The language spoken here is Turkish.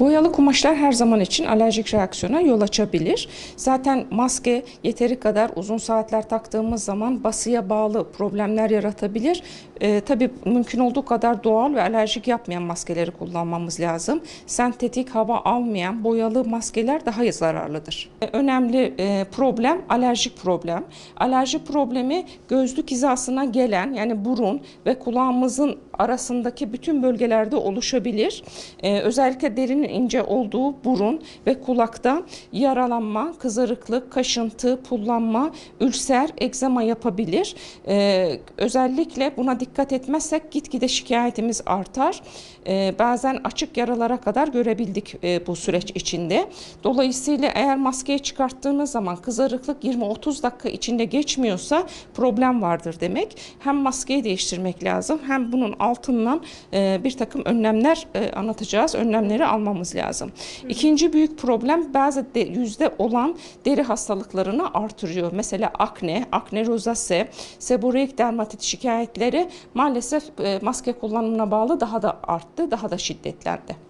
Boyalı kumaşlar her zaman için alerjik reaksiyona yol açabilir. Zaten maske yeteri kadar uzun saatler taktığımız zaman basıya bağlı problemler yaratabilir. Ee, tabii mümkün olduğu kadar doğal ve alerjik yapmayan maskeleri kullanmamız lazım. Sentetik hava almayan boyalı maskeler daha zararlıdır. Ee, Önemli e, problem alerjik problem. Alerji problemi gözlük hizasına gelen yani burun ve kulağımızın arasındaki bütün bölgelerde oluşabilir. Ee, özellikle derinin ince olduğu burun ve kulakta yaralanma, kızarıklık, kaşıntı, pullanma, ülser, egzama yapabilir. Ee, özellikle buna dikkat etmezsek gitgide şikayetimiz artar. Ee, bazen açık yaralara kadar görebildik e, bu süreç içinde. Dolayısıyla eğer maskeyi çıkarttığınız zaman kızarıklık 20-30 dakika içinde geçmiyorsa problem vardır demek. Hem maskeyi değiştirmek lazım hem bunun altından e, bir takım önlemler e, anlatacağız. Önlemleri almamız lazım. İkinci büyük problem bazı de, yüzde olan deri hastalıklarını artırıyor. Mesela akne, akne rozase, seboreik dermatit şikayetleri maalesef e, maske kullanımına bağlı daha da arttı, daha da şiddetlendi.